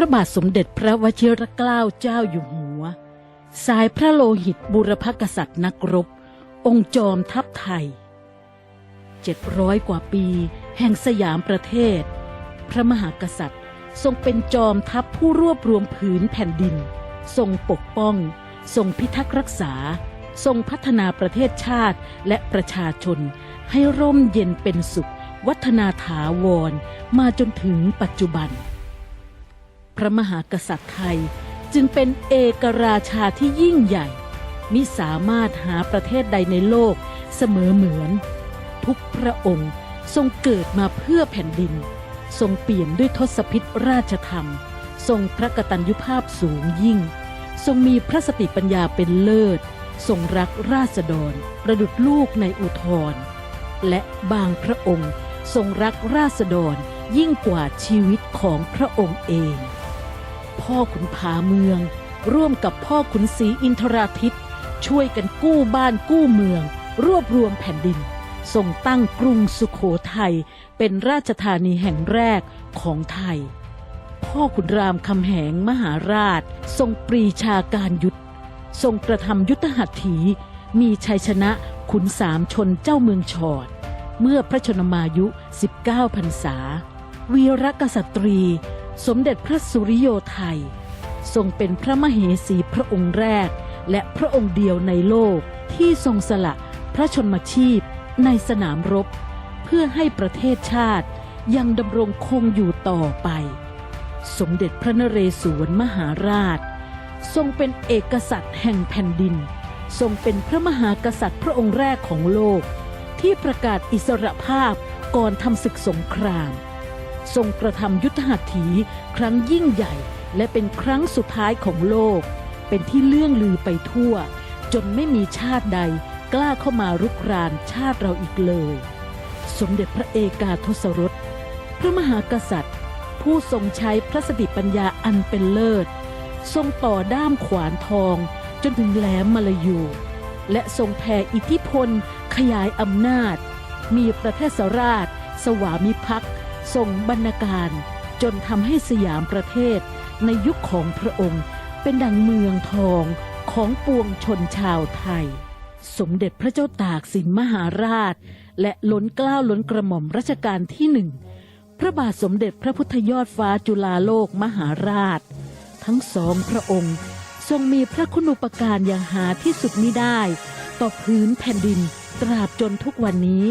ระบาทสมเด็จพระวชิรเกล้าเจ้าอยู่หัว สายพระโลหิตบุรพกษัตริย์นักรบ องค์จอมทัพไทยเจ็ดร้อยกว่าปี แห่งสยามประเทศ พระมหากษัตริย์ทรงเป็นจอมทัพผู้รวบรวมผืนแผ่นดิน ทรงปกป้อง ทรงพิทักษ์รักษา ทรงพัฒนาประเทศชาติและประชาชน ให้ร่มเย็นเป็นสุข วัฒนาถาวร มาจนถึงปัจจุบัน พระมหากษัตริย์ไทยจึงเป็นเอกราชาที่ยิ่งใหญ่ มิสามารถหาประเทศใดในโลกเสมอเหมือน ทุกพระองค์ทรงเกิดมาเพื่อแผ่นดิน ทรงเปลี่ยนด้วยทศพิธราชธรรม ทรงพระกตัญญูภาพสูงยิ่ง ทรงมีพระสติปัญญาเป็นเลิศ ทรงรักราษฎร ประดุจลูกในอุทธรและบางพระองค์ทรงรักราษฎรยิ่งกว่าชีวิตของพระองค์เอง พ่อขุนผาเมือง ร่วมกับพ่อขุนศรีอินทราทิต ช่วยกันกู้บ้านกู้เมือง รวบรวมแผ่นดินทรงตั้งกรุงสุขโขทัยเป็นราชธานีแห่งแรกของไทย พ่อขุนรามคำแหงมหาราช ทรงปรีชาการยุทธทรงกระทำยุทธหัตถี มีชัยชนะขุนสามชนเจ้าเมืองชอด เมื่อพระชนมายุ 19พรรษา วีรกษัตรี สมเด็จพระสุริโยไทย ทรงเป็นพระมเหสีพระองค์แรก และพระองค์เดียวในโลกที่ทรงสละพระชนมชีพในสนามรบ เพื่อให้ประเทศชาติยังดำรงคงอยู่ต่อไป สมเด็จพระนเรศวรมหาราช ทรงเป็นเอกษัตริย์แห่งแผ่นดิน ทรงเป็นพระมหากษัตริย์พระองค์แรกของโลก ที่ประกาศอิสรภาพก่อนทำศึกสงคราม ทรงกระทำยุทธหัตถี ครั้งยิ่งใหญ่ และเป็นครั้งสุดท้ายของโลก เป็นที่เลื่องลือไปทั่ว จนไม่มีชาติใด กล้าเข้ามารุกรานชาติเราอีกเลย สมเด็จพระเอกาทศรส พระมหากษัตริย์ ผู้ทรงใช้พระสติปัญญาอันเป็นเลิศ ทรงต่อด้ามขวานทอง จนถึงแหลมมลายู และทรงแผ่อิทธิพล ขยายอำนาจ มีประเทศราช สวามิภักดิ์ ทรงบรรณาการจนทำให้สยามประเทศ ในยุคของพระองค์ เป็นดังเมืองทองของปวงชนชาวไทย สมเด็จพระเจ้าตากสินมหาราช และล้นเกล้าล้นกระหม่อมรัชกาลที่หนึ่งพระบาทสมเด็จพระพุทธยอดฟ้าจุฬาโลกมหาราช ทั้งสองพระองค์ ทรงมีพระคุณูปการอย่างหาที่สุดมิได้ ต่อพื้นแผ่นดินตราบจนทุกวันนี้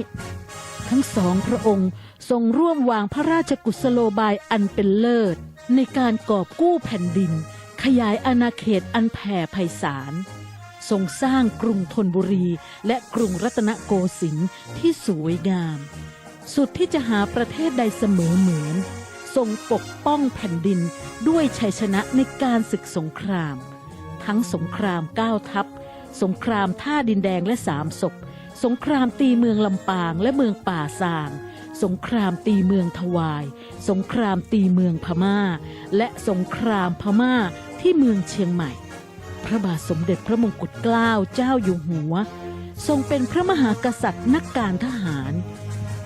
ทั้งสองพระองค์ ทรงร่วมวางพระราชกุศโลบายอันเป็นเลิศ ในการกอบกู้แผ่นดิน ขยายอาณาเขตอันแผ่ไพศาลทรงสร้างกรุงธนบุรี และกรุงรัตนโกสินทร์ที่สวยงาม สุดที่จะหาประเทศใดเสมอเหมือน ทรงปกป้องแผ่นดินด้วยชัยชนะในการศึกสงคราม ทั้งสงครามก้าวทัพ สงครามท่าดินแดงและสามศพ สงครามตีเมืองลำปางและเมืองป่าซาง สงครามตีเมืองทวาย สงครามตีเมืองพม่า และสงครามพม่าที่เมืองเชียงใหม่ พระบาทสมเด็จพระมงกุฎเกล้าเจ้าอยู่หัว ทรงเป็นพระมหากษัตริย์นักการทหาร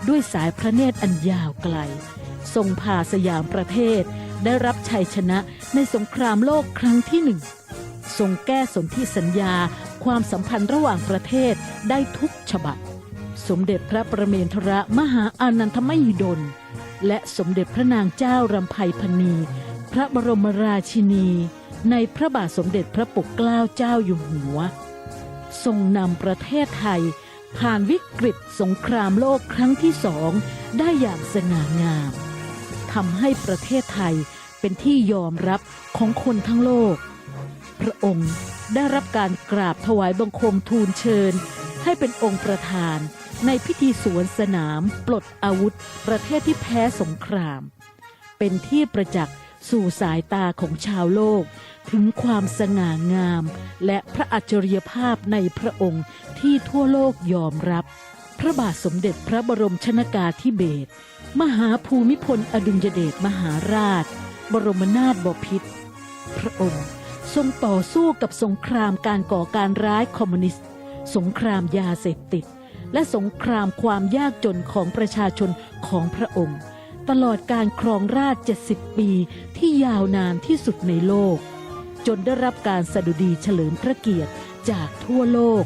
ด้วยสายพระเนตรอันยาวไกล ทรงพาสยามประเทศได้รับชัยชนะในสงครามโลกครั้งที่หนึ่งทรงแก้สนธิสัญญาความสัมพันธ์ระหว่างประเทศได้ทุกฉบับ สมเด็จพระประเมนทรมหาอานันทมหิดล และสมเด็จพระนางเจ้ารำไพพรรณีพระบรมราชินี ในพระบาทสมเด็จพระปกเกล้าเจ้าอยู่หัว ทรงนำประเทศไทย ผ่านวิกฤตสงครามโลกครั้งที่สองได้อย่างสง่างามทำให้ประเทศไทยเป็นที่ยอมรับของคนทั้งโลก พระองค์ได้รับการกราบถวายบังคมทูลเชิญ ให้เป็นองค์ประธาน ในพิธีสวนสนาม ปลดอาวุธ ประเทศที่แพ้สงคราม เป็นที่ประจักษ์สู่สายตาของชาวโลก ถึงความสง่างาม และพระอัจฉริยภาพในพระองค์ที่ทั่วโลกยอมรับ พระบาทสมเด็จพระบรมชนากาธิเบศรมหาภูมิพลอดุลยเดชมหาราช บรมนาถบพิตรพระองค์ทรงต่อสู้กับสงครามการก่อการร้ายคอมมิวนิสต์ สงครามยาเสพติด และสงครามความยากจนของประชาชนของพระองค์ ตลอดการครองราช 70 ปีที่ยาวนานที่สุดในโลก จนได้รับการสดุดีเฉลิมพระเกียรติจากทั่วโลก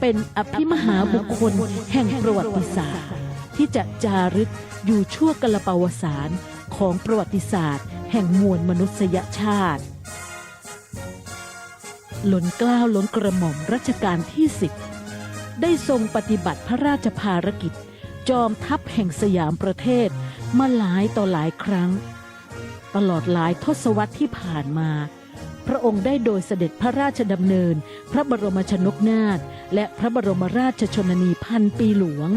เป็นอภิมหาบุคคลแห่งประวัติศาสตร์ ที่จะจารึกอยู่ชั่วกลปวสารของประวัติศาสตร์ แห่งมวลมนุษยชาติล้นกล้าวล้นกระหม่อมรัชกาลที่สิบ ได้ทรงปฏิบัติพระราชภารกิจ จอมทัพแห่งสยามประเทศ มาหลายต่อหลายครั้ง ตลอดหลายทศวรรษที่ผ่านมา พระองค์ได้โดยเสด็จพระราชดำเนิน พระบรมชนกนาถและพระบรมราชชนนีพันปีหลวง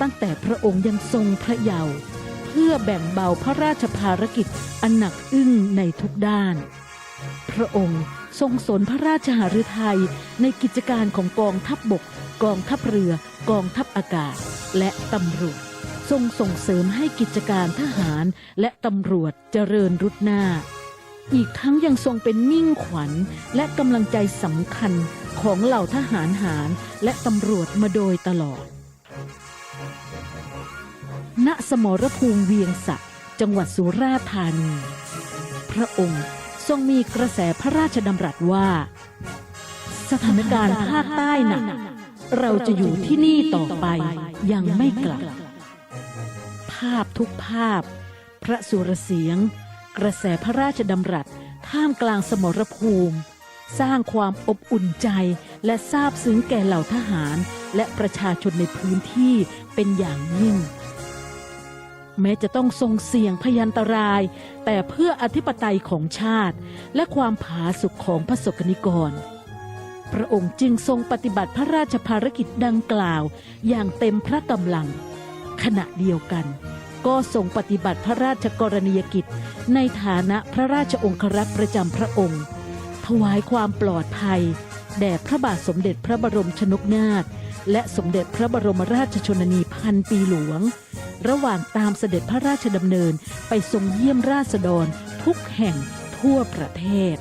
ตั้งแต่พระองค์ยังทรงพระเยาว์เพื่อแบ่งเบาพระราชภารกิจอันหนักอึ้งในทุกด้าน พระองค์ทรงสนพระราชหฤทัยในกิจการของกองทัพบบก กองทัพเรือ กองทัพอากาศ และตำรวจ ทรงส่งเสริมให้กิจการทหารและตำรวจเจริญรุดหน้า อีกทั้งยังทรงเป็นมิ่งขวัญและกำลังใจสำคัญของเหล่าทหารหารและตำรวจมาโดยตลอด ณ สมรภูมิเวียงสะ จังหวัดสุราษฎร์ธานี พระองค์ทรงมีกระแสพระราชดำรัสว่า สถานการณ์ภาคใต้หนัก เราจะอยู่ที่นี่ต่อไปยังไม่กลับ ภาพทุกภาพ พระสุรเสียง กระแสพระราชดำรัสท่ามกลางสมรภูมิ สร้างความอบอุ่นใจและซาบซึ้งแก่เหล่าทหาร และประชาชนในพื้นที่เป็นอย่างยิ่ง แม้จะต้องทรงเสี่ยงพยันตราย แต่เพื่ออธิปไตยของชาติ และความผาสุกของพระสกนิกร พระองค์จึงทรงปฏิบัติพระราชภารกิจดังกล่าว อย่างเต็มพระกำลัง ขณะเดียวกัน ก็ทรงปฏิบัติพระราชกรณียกิจ ในฐานะพระราชองครักษ์ประจำพระองค์ ถวายความปลอดภัย แด่พระบาทสมเด็จพระบรมชนกนาถและสมเด็จพระบรมราชชนนีพันปีหลวง ระหว่างตามเสด็จพระราชดำเนินไปทรงเยี่ยมราษฎรทุกแห่งทั่วประเทศ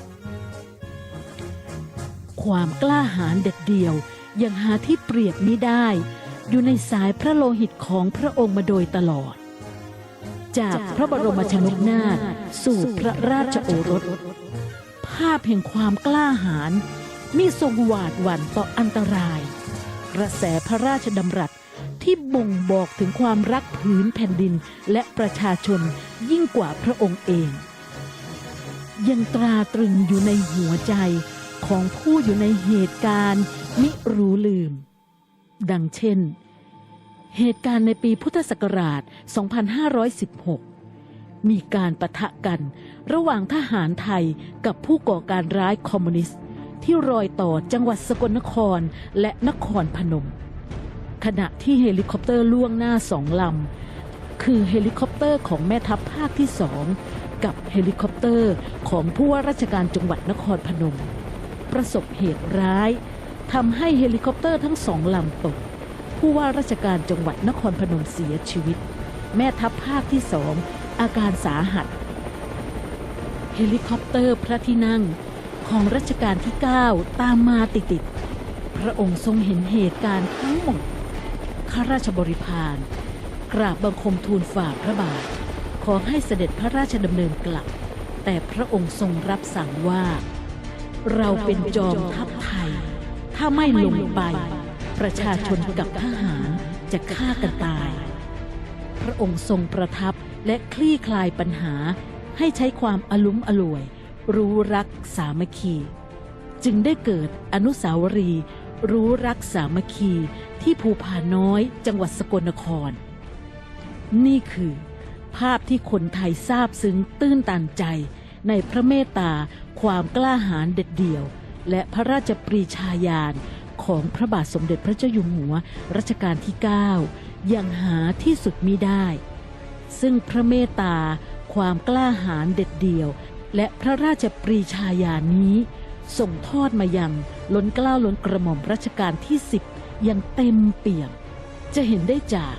ความกล้าหาญเด็ดเดี่ยวยังหาที่เปรียบมิได้ อยู่ในสายพระโลหิตของพระองค์มาโดยตลอด จากพระบรมชนกนาถสู่พระราชโอรส ภาพแห่งความกล้าหาญมีทรงหวาดหวั่นต่ออันตราย กระแสพระราชดำรัสที่บ่งบอกถึงความรักผืนแผ่นดินและประชาชนยิ่งกว่าพระองค์เอง ยังตราตรึงอยู่ในหัวใจ ของผู้อยู่ในเหตุการณ์มิรู้ลืม ดังเช่น เหตุการณ์ในปีพุทธศักราช 2516 มีการปะทะกันระหว่างทหารไทยกับผู้ก่อการร้ายคอมมิวนิสต์ ที่รอยต่อจังหวัดสกลนครและนครพนม ขณะที่เฮลิคอปเตอร์ล่วงหน้าสองลำ คือเฮลิคอปเตอร์ของแม่ทัพภาคที่สองกับเฮลิคอปเตอร์ของผู้ว่าราชการจังหวัดนครพนม ประสบเหตุร้ายทำให้เฮลิคอปเตอร์ทั้งสองลำตก ผู้ว่าราชการจังหวัดนครพนมเสียชีวิต แม่ทัพภาคที่สองอาการสาหัส เฮลิคอปเตอร์พระที่นั่งของรัชกาลที่ 9 ตามมาติดๆพระองค์ทรงเห็นเหตุการณ์ทั้งหมด ข้าราชบริพารกราบบังคมทูลฝ่าพระบาท ขอให้เสด็จพระราชดำเนินกลับ แต่พระองค์ทรงรับสั่งว่า เราเป็นจอมทัพไทย ถ้าไม่ลงไป ประชาชนกับทหารจะฆ่ากันตาย พระองค์ทรงประทับและคลี่คลายปัญหาให้ใช้ความอลุ้มอล่วย รู้รักสามัคคี จึงได้เกิดอนุสาวรีย์รู้รักสามัคคีที่ภูผาน้อยจังหวัดสกลนคร นี่คือ ภาพที่คนไทยทราบซึ้งตื้นตันใจ ในพระเมตตา ความกล้าหาญเด็ดเดี่ยว และพระราชปรีชาญาณของพระบาทสมเด็จพระเจ้าอยู่หัวรัชกาลที่9ยังหาที่สุดมิได้ ซึ่งพระเมตตา ความกล้าหาญเด็ดเดี่ยว และพระราชปรีชาญาณนี้ ส่งทอดมายังล้นเกล้าล้นกระหม่อมรัชกาลที่ 10 อย่างเต็มเปี่ยม จะเห็นได้จาก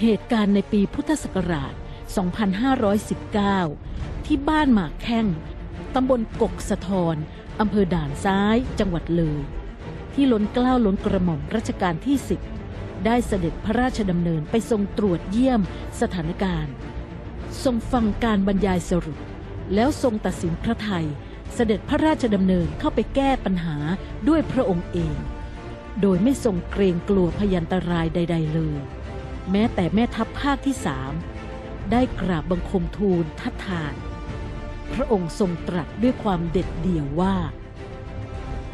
เหตุการณ์ในปีพุทธศักราช 2519 ที่บ้านหมากแข้งตำบลกกสะทอนอำเภอด่านซ้าย จังหวัดเลย ที่ล้นเกล้าล้นกระหม่อมรัชกาลที่ 10 ได้เสด็จพระราชดำเนินไปทรงตรวจเยี่ยมสถานการณ์ ทรงฟังการบรรยายสรุป แล้วทรงตัดสินพระไทย เสด็จพระราชดำเนินเข้าไปแก้ปัญหาด้วยพระองค์เอง โดยไม่ทรงเกรงกลัวพยันตรายใด ๆ เลย แม้แต่แม่ทัพภาคที่สาม ได้กราบบังคมทูลทัดทาน พระองค์ทรงตรัสด้วยความเด็ดเดี่ยวว่า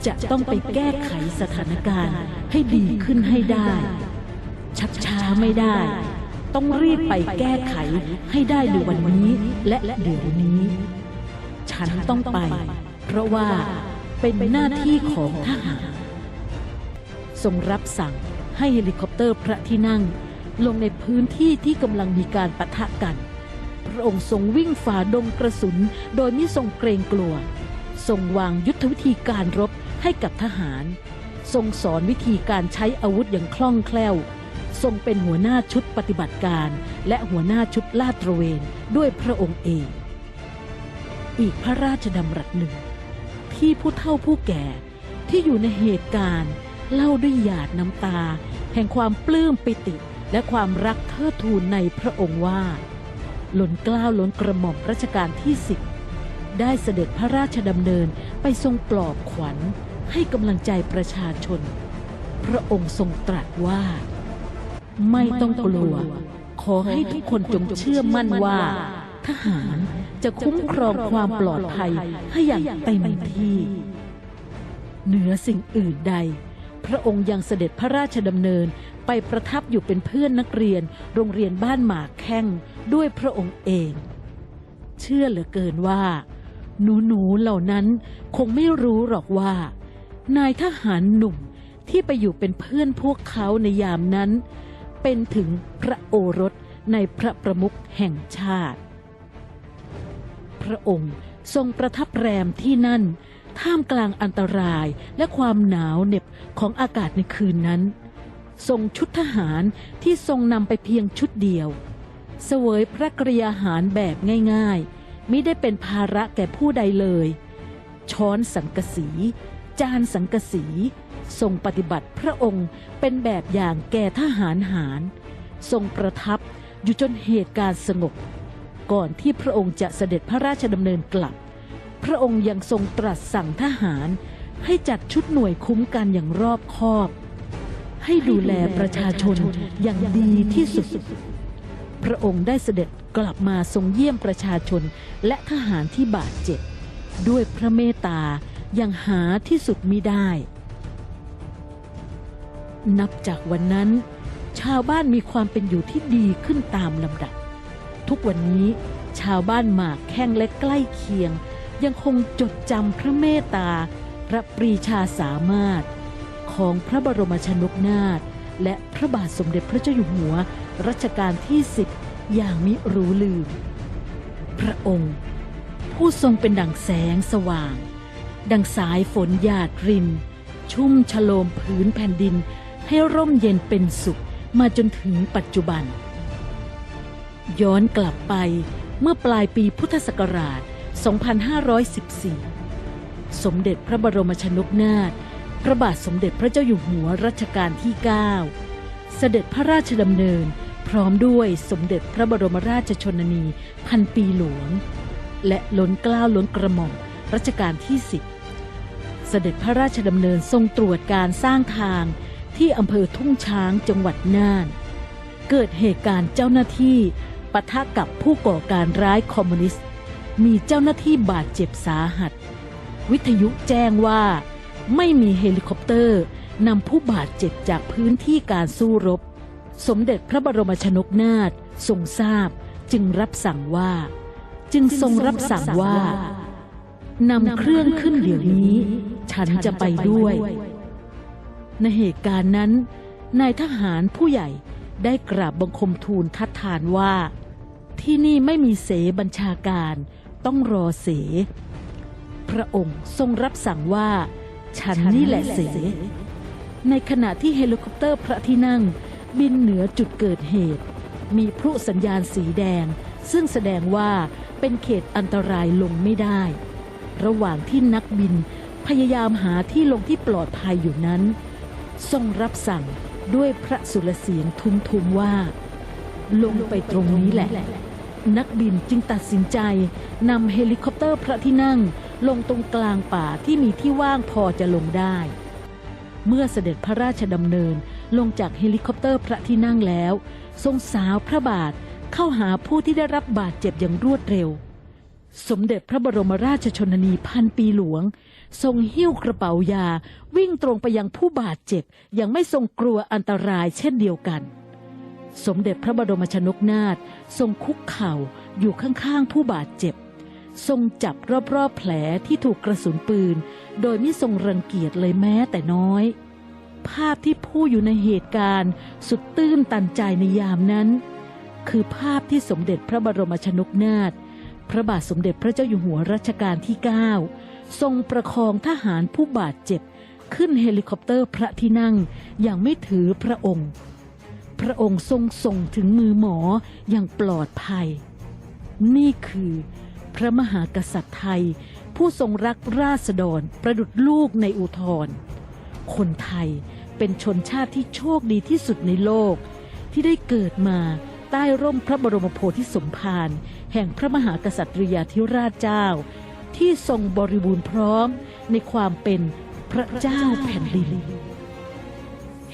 จะต้องไปแก้ไขสถานการณ์ให้ดีขึ้นให้ได้ ชักช้าไม่ได้ ต้องรีบไปแก้ไขให้ได้ในวันนี้และเดี๋ยวนี้ ฉันต้องไป เพราะว่าเป็นหน้าที่ของทหาร ทรงรับสั่งให้เฮลิคอปเตอร์พระที่นั่ง ลงในพื้นที่ที่กำลังมีการปะทะกัน พระองค์ทรงวิ่งฝ่าดงกระสุน โดยไม่ทรงเกรงกลัว ทรงวางยุทธวิธีการรบให้กับทหาร ทรงสอนวิธีการใช้อาวุธอย่างคล่องแคล่ว ทรงเป็นหัวหน้าชุดปฏิบัติการ และหัวหน้าชุดลาดตระเวนด้วยพระองค์เอง อีกพระราชดำรัสหนึ่ง ที่ผู้เฒ่าผู้แก่ที่อยู่ในเหตุการณ์ เล่าด้วยหยาดน้ำตา แห่งความปลื้มปิติ และความรักเทิดทูนในพระองค์ว่า หล้นกล้าวล้นกระหม่อมรัชกาลที่สิบได้เสด็จพระราชดำเนินไปทรงปลอบขวัญให้กำลังใจประชาชน พระองค์ทรงตรัสว่า ไม่ต้องกลัว ขอให้ทุกคนจงเชื่อมั่นว่า ทหารจะคุ้มครองความปลอดภัยให้อย่างเต็มที่ เหนือสิ่งอื่นใด พระองค์ยังเสด็จพระราชดำเนิน ไปประทับอยู่เป็นเพื่อนนักเรียน โรงเรียนบ้านหมากแข้งด้วยพระองค์เอง เชื่อเหลือเกินว่า หนูหนูๆเหล่านั้นคงไม่รู้หรอกว่า นายทหารหนุ่มที่ไปอยู่เป็นเพื่อนพวกเขาในยามนั้น เป็นถึงพระโอรสในพระประมุขแห่งชาติ พระองค์ทรงประทับแรมที่นั่น ท่ามกลางอันตรายและความหนาวเหน็บของอากาศในคืนนั้น ทรงชุดทหารที่ทรงนำไปเพียงชุดเดียว เสวยพระกริยาหารแบบง่ายๆม่ได้เป็นภาระแก่ผู้ใดเลย ช้อนสังกสี จานสังกสี ทรงปฏิบัติพระองค์เป็นแบบอย่างแก่ทหารหารทรงประทับอยู่จนเหตุการณ์สงบ ก่อนที่พระองค์จะเสด็จพระราชดำเนินกลับ พระองค์ยังทรงตรัสสั่งทหารให้จัดชุดหน่วยคุ้มกันอย่างรอบคอบ ให้ดูแลประชาชนอย่างดีที่สุด พระองค์ได้เสด็จกลับมาทรงเยี่ยมประชาชนและทหารที่บาดเจ็บ ด้วยพระเมตตาอย่างหาที่สุดมิได้ นับจากวันนั้น ชาวบ้านมีความเป็นอยู่ที่ดีขึ้นตามลำดับ ทุกวันนี้ชาวบ้านหมากแข้งและใกล้เคียง ยังคงจดจำพระเมตตา พระปรีชาสามารถ ของพระบรมชนกนาถและพระบาทสมเด็จพระเจ้าอยู่หัวรัชกาลที่สิบอย่างมิรู้ลืม พระองค์ ผู้ทรงเป็นดั่งแสงสว่าง ดังสายฝนหยาดริน ชุ่มฉโลมพื้นแผ่นดิน ให้ร่มเย็นเป็นสุขมาจนถึงปัจจุบัน ย้อนกลับไปเมื่อปลายปีพุทธศักราช 2514 สมเด็จพระบรมชนกนาถ ระบาทสมเด็จพระเจ้าอยู่หัวรัชกาลที่ 9 เสด็จพระราชดำเนิน พร้อมด้วยสมเด็จพระบรมราชชนนีพันปีหลวง และล้นเกล้าล้นกระหม่อมรัชกาลที่ 10 เสด็จพระราชดำเนินทรงตรวจการสร้างทางที่อำเภอทุ่งช้างจังหวัดน่าน เกิดเหตุการณ์เจ้าหน้าที่ปะทะกับผู้ก่อการร้ายคอมมิวนิสต์ มีเจ้าหน้าที่บาดเจ็บสาหัส วิทยุแจ้งว่า ไม่มีเฮลิคอปเตอร์นำผู้บาดเจ็บจากพื้นที่การสู้รบ สมเด็จพระบรมชนกนาถทรงทราบจึงรับสั่งว่า จึงทรงรับสั่งว่านำเครื่องขึ้นเดี๋ยวนี้ ฉันจะไปด้วย ในเหตุการณ์นั้น นายทหารผู้ใหญ่ได้กราบบังคมทูลทัดทานว่า ที่นี่ไม่มีเสบัญชาการ ต้องรอเส พระองค์ทรงรับสั่งว่า ฉันนี่แหละเสในขณะที่เฮลิคอปเตอร์พระที่นั่ง บินเหนือจุดเกิดเหตุ มีพลุสัญญาณสีแดง ซึ่งแสดงว่าเป็นเขตอันตรายลงไม่ได้ ระหว่างที่นักบินพยายามหาที่ลงที่ปลอดภัยอยู่นั้น ทรงรับสั่งด้วยพระสุรเสียงทุ้มว่า ลงไปตรงนี้แหละ นักบินจึงตัดสินใจนำเฮลิคอปเตอร์พระที่นั่ง ลงตรงกลางป่าที่มีที่ว่างพอจะลงได้ เมื่อเสด็จพระราชดำเนินลงจากเฮลิคอปเตอร์พระที่นั่งแล้ว ทรงสาวพระบาทเข้าหาผู้ที่ได้รับบาดเจ็บอย่างรวดเร็ว สมเด็จพระบรมราชชนนีพันปีหลวง ทรงหิ้วกระเป๋ายาวิ่งตรงไปยังผู้บาดเจ็บอย่างไม่ทรงกลัวอันตรายเช่นเดียวกัน สมเด็จพระบรมชนกนาถทรงคุกเข่าอยู่ข้างๆผู้บาดเจ็บ ทรงจับรอบๆแผลที่ถูกกระสุนปืน โดยไม่ทรงรังเกียจเลยแม้แต่น้อย ภาพที่ผู้อยู่ในเหตุการณ์ สุดตื้นตันใจในยามนั้น คือภาพที่สมเด็จพระบรมชนกนาถพระบาทสมเด็จพระเจ้าอยู่หัวรัชกาลที่ 9 ทรงประคองทหารผู้บาดเจ็บ ขึ้นเฮลิคอปเตอร์พระที่นั่งอย่างไม่ถือพระองค์ พระองค์ทรงส่งถึงมือหมออย่างปลอดภัย นี่คือ พระมหากษัตริย์ไทย ผู้ทรงรักราษฎรประดุจลูกในอุทธรคนไทยเป็นชนชาติที่โชคดีที่สุดในโลก ที่ได้เกิดมาใต้ร่มพระบรมโพธิสมภารแห่งพระมหากษัตริยาธิราชเจ้า ที่ทรงบริบูรณ์พร้อมในความเป็นพระเจ้าแผ่นดิน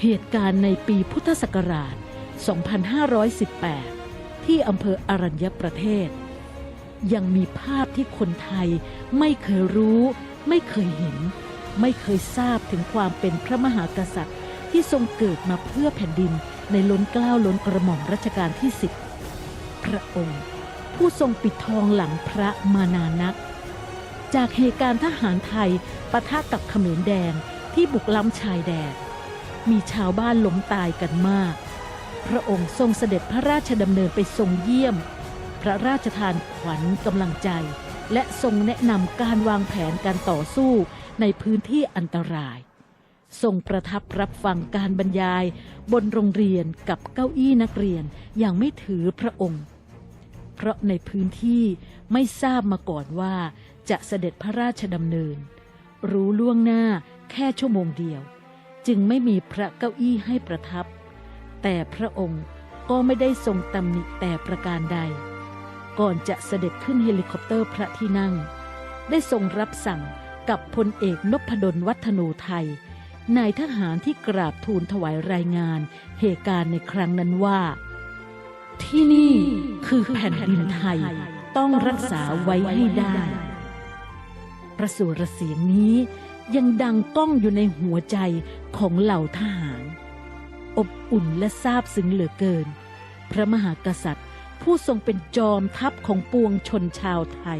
เหตุการณ์ในปีพุทธศักราช 2518 ที่อำเภออรัญญประเทศ ยังมีภาพที่คนไทยไม่เคยรู้ ไม่เคยเห็น ไม่เคยทราบถึงความเป็นพระมหากษัตริย์ ที่ทรงเกิดมาเพื่อแผ่นดินในล้นเกล้าล้นกระหม่อมรัชกาลที่สิบพระองค์ ผู้ทรงปิดทองหลังพระมานานนัก จากเหตุการณ์ทหารไทยปะทะกับเขมรแดงที่บุกล้ำชายแดนมีชาวบ้านล้มตายกันมาก พระองค์ทรงเสด็จพระราชดำเนินไปทรงเยี่ยม พระราชทานขวัญกำลังใจ และทรงแนะนำการวางแผนการต่อสู้ในพื้นที่อันตราย ทรงประทับรับฟังการบรรยาย บนโรงเรียนกับเก้าอี้นักเรียนอย่างไม่ถือพระองค์ เพราะในพื้นที่ไม่ทราบมาก่อนว่าจะเสด็จพระราชดำเนิน รู้ล่วงหน้าแค่ชั่วโมงเดียว จึงไม่มีพระเก้าอี้ให้ประทับ แต่พระองค์ก็ไม่ได้ทรงตำหนิแต่ประการใด ก่อนจะเสด็จขึ้นเฮลิคอปเตอร์พระที่นั่ง ได้ทรงรับสั่งกับพลเอกนพดลวัฒโนไทยนายทหารที่กราบทูลถวายรายงานเหตุการณ์ในครั้งนั้นว่า ที่นี่คือแผ่นดินไทยต้องรักษาไว้ให้ได้ ประสูรเสียงนี้ยังดังก้องอยู่ในหัวใจของเหล่าทหาร อบอุ่นและซาบซึ้งเหลือเกิน พระมหากษัตริย์ ผู้ทรงเป็นจอมทัพของปวงชนชาวไทย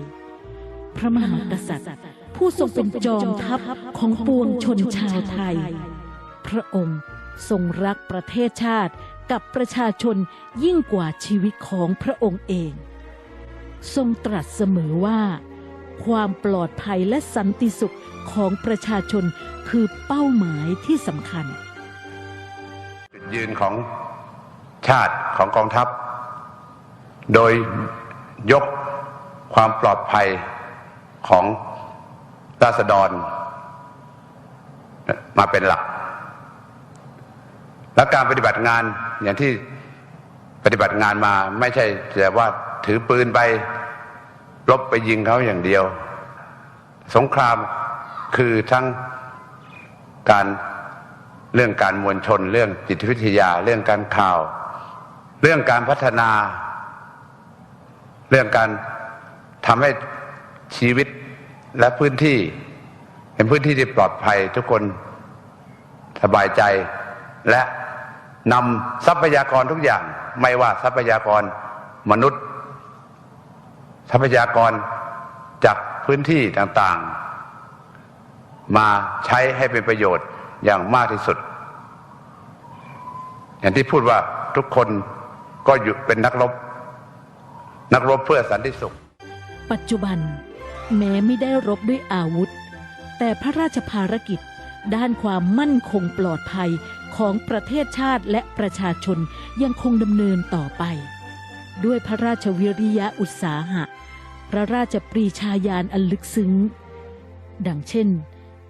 พระมหากษัตริย์ ผู้ทรงเป็นจอมทัพของปวงชนชาวไทย พระองค์ทรงรักประเทศชาติกับประชาชนยิ่งกว่าชีวิตของพระองค์เอง ทรงตรัสเสมอว่า ความปลอดภัยและสันติสุขของประชาชนคือเป้าหมายที่สำคัญ จุดยืนของชาติของกองทัพ โดยยกความปลอดภัยของราษฎร มาเป็นหลัก และการปฏิบัติงานอย่างที่ปฏิบัติงานมาไม่ใช่แต่ว่าถือปืนไปรบไปยิงเขาอย่างเดียว สงครามคือทั้งการเรื่องการมวลชน เรื่องจิตวิทยา เรื่องการข่าว เรื่องการพัฒนา เรื่องการทำให้ชีวิตและพื้นที่ เป็นพื้นที่ที่ปลอดภัยทุกคนสบายใจและนำทรัพยากรทุกอย่าง ไม่ว่าทรัพยากรมนุษย์ ทรัพยากรจากพื้นที่ต่างๆ มาใช้ให้เป็นประโยชน์อย่างมากที่สุด อย่างที่พูดว่าทุกคนก็อยู่เป็นนักรบ นักรบเพื่อสันติสุข ปัจจุบัน แม้ไม่ได้รบด้วยอาวุธ แต่พระราชภารกิจ ด้านความมั่นคงปลอดภัยของประเทศชาติและประชาชนยังคงดำเนินต่อไป ด้วยพระราชวิริยะอุตสาหะ พระราชปรีชาญาณอันลึกซึ้ง ดังเช่น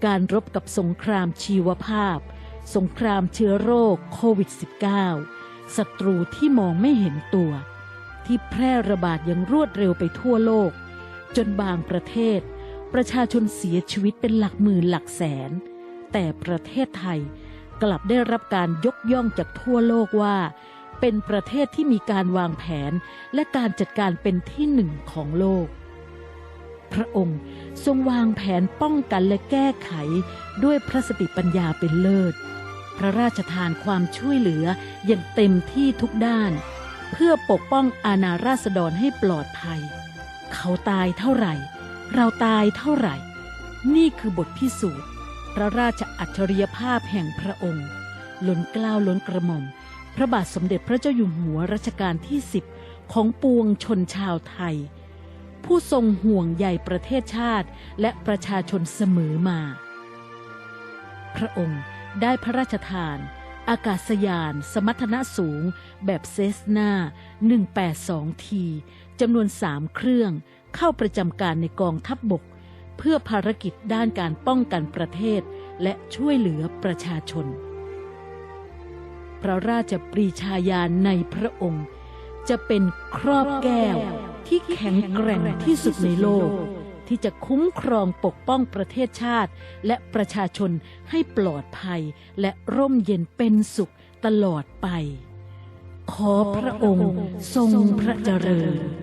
การรบกับสงครามชีวภาพ สงครามเชื้อโรคโควิด -19 ศัตรูที่มองไม่เห็นตัว ที่แพร่ระบาดอย่างรวดเร็วไปทั่วโลก จนบางประเทศ ประชาชนเสียชีวิตเป็นหลักหมื่นหลักแสน แต่ประเทศไทยกลับได้รับการยกย่องจากทั่วโลกว่า เป็นประเทศที่มีการวางแผนและการจัดการเป็นที่หนึ่งของโลก พระองค์ทรงวางแผนป้องกันและแก้ไขด้วยพระสติปัญญาเป็นเลิศ พระราชทานความช่วยเหลืออย่างเต็มที่ทุกด้าน เพื่อปกป้องอาณาราษฎรให้ปลอดภัย เขาตายเท่าไหร่ เราตายเท่าไหร่ นี่คือบทพิสูจน์ พระราชอัจฉริยภาพแห่งพระองค์ ล้นกล้าวล้นกระหม่อม พระบาทสมเด็จพระเจ้าอยู่หัวรัชกาลที่สิบของปวงชนชาวไทย ผู้ทรงห่วงใยประเทศชาติและประชาชนเสมอมา พระองค์ได้พระราชทาน อากาศยานสมรรถนะสูง แบบเซสนา182 ทีจำนวนสามเครื่อง เข้าประจำการในกองทัพบบก เพื่อภารกิจด้านการป้องกันประเทศ และช่วยเหลือประชาชน พระราชปรีชาญาณในพระองค์ จะเป็นครอบแก้วที่แข็งแกร่งที่สุดในโลก ที่จะคุ้มครองปกป้องประเทศชาติ และประชาชนให้ปลอดภัยและร่มเย็นเป็นสุขตลอดไป ขอพระองค์ทรงพระเจริญ